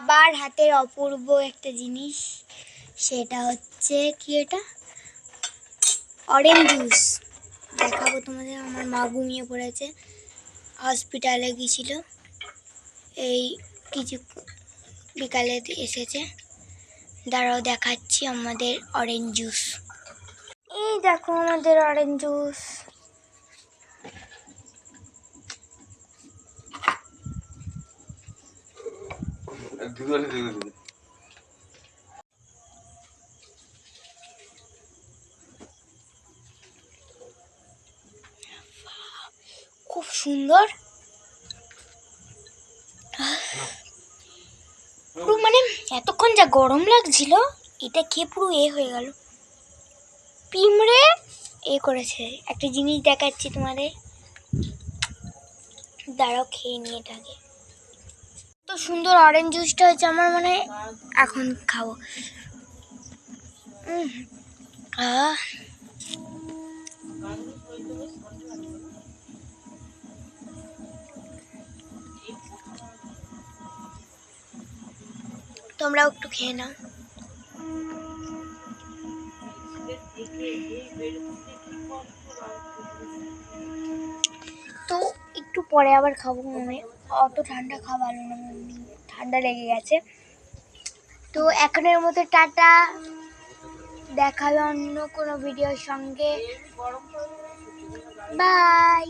বাবার হাতের অপূর্ব একটা জিনিস, সেটা হচ্ছে কি এটা? অরেঞ্জ জুস দেখাবো তোমাদের, আমার মা ঘুমিয়ে পড়েছে। হসপিটালে গিয়েছিল। এই কিছু বিকালে এসেছে। দাঁড়াও, দেখাচ্ছি আমাদের অরেঞ্জ জুস এই দেখো আমাদের অরেঞ্জ জুস খুব সুন্দর। পুরো মানে এতক্ষণ যা গরম লাগছিল, এটা খেয়ে পুরো এ হয়ে গেল। পিমড়ে এ করেছে। একটা জিনিস দেখাচ্ছি তোমাদের। দাঁড়াও, খেয়ে নিয়ে এটাকে। তো সুন্দর অরেঞ্জ জুসটা হচ্ছে আমার মানে এখন খাব। তোমরাও একটু খেয়ে নাও। তো একটু পরে আবার খাব মনে অত ঠান্ডা খাওয়া ভালো না ঠান্ডা লেগে গেছে। তো এখনের মতো টাটা। দেখাল অন্য কোনো ভিডিওর সঙ্গে। বাই